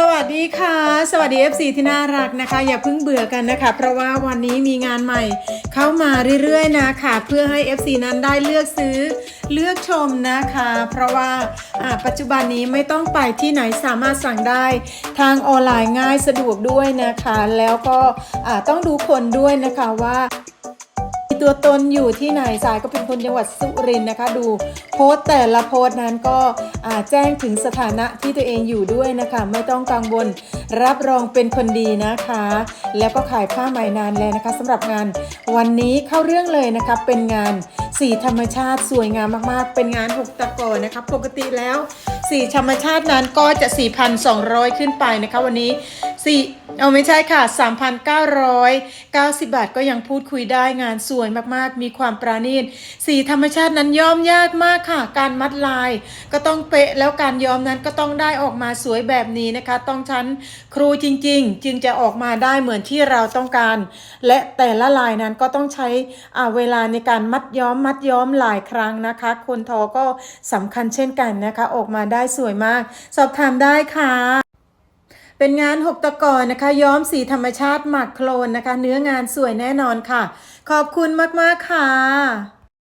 สวัสดีค่ะ สวัสดี FC ที่น่ารักนะคะ อย่าเพิ่งเบื่อกันนะคะ เพราะว่าวันนี้มีงานใหม่เข้ามาเรื่อยๆนะคะ เพื่อให้ FC นั้นได้เลือกซื้อเลือกชมนะคะ เพราะว่าปัจจุบันนี้ไม่ต้องไปที่ไหนสามารถสั่งได้ทางออนไลน์ง่ายสะดวกด้วยนะคะ แล้วก็ต้องดูคนด้วยนะคะว่า ตัวตนอยู่ที่ไหนสายก็เป็นคนจังหวัดสุรินทร์นะคะ ดูโพสต์แต่ละโพสต์นั้นก็แจ้งถึงสถานะที่ตัวเองอยู่ด้วยนะคะ ไม่ต้องกังวลรับรองเป็นคนดีนะคะ แล้วก็ขายผ้าไหมนานแล้วนะคะสำหรับงานวันนี้เข้าเรื่องเลยนะคะเป็นงานสีธรรมชาติสวยงามมากๆ เป็นงานหกตะกอนะคะ ปกติแล้ว สีธรรมชาตินั้นก็จะ 4,200 ขึ้นไปนะคะวันนี้สี่เอาไม่ใช่ค่ะ 3,990 บาทก็ยังพูดคุยได้งานสวยมากๆ มีความปราณีตสีธรรมชาตินั้นย้อมยากมากค่ะ การมัดลาย ก็ต้องเป๊ะแล้วการย้อมนั้นก็ต้องได้ออกมาสวยแบบนี้นะคะ ต้องชั้นครูจริง ๆ จึงจะออกมาได้เหมือนที่เราต้องการ และแต่ละลายนั้นก็ต้องใช้อ่าเวลาในการมัดย้อมมัดย้อมหลายครั้งนะคะ คนทอก็สำคัญเช่นกันนะคะออกมาได้ได้สวยมาก สอบถามได้ค่ะ เป็นงานหกตะกอนนะคะ ย้อมสีธรรมชาติหมักโคลนนะคะ เนื้องานสวยแน่นอนค่ะ ขอบคุณมากๆค่ะ